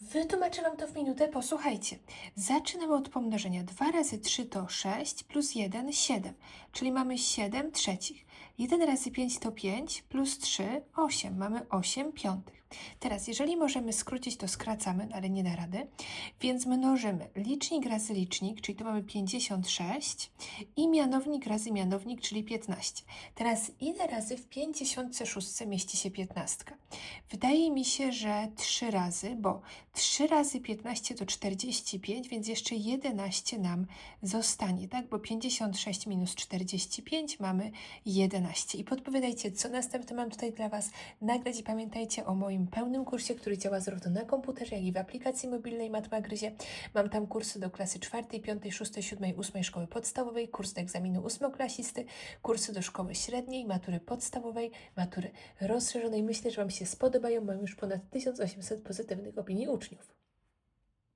Wytłumaczę Wam to w minutę, posłuchajcie. Zaczynamy od pomnożenia. 2 razy 3 to 6, plus 1 7, czyli mamy 7 trzecich. 1 razy 5 to 5, plus 3 8, mamy 8 piątych. Teraz, jeżeli możemy skrócić, to skracamy, no ale nie da rady, więc mnożymy licznik razy licznik, czyli tu mamy 56 i mianownik razy mianownik, czyli 15. Teraz ile razy w 56 mieści się 15? Wydaje mi się, że 3 razy, bo 3 razy 15 to 45, więc jeszcze 11 nam zostanie, tak? Bo 56 minus 45 mamy 11. I podpowiadajcie, co następne mam tutaj dla Was nagrać i pamiętajcie o moim pełnym kursie, który działa zarówno na komputerze, jak i w aplikacji mobilnej Matma Gryzie. Mam tam kursy do klasy 4, 5, 6, 7, 8 szkoły podstawowej, kurs do egzaminu ósmoklasisty, kursy do szkoły średniej, matury podstawowej, matury rozszerzonej. Myślę, że Wam się spodobają. Mam już ponad 1800 pozytywnych opinii uczniów.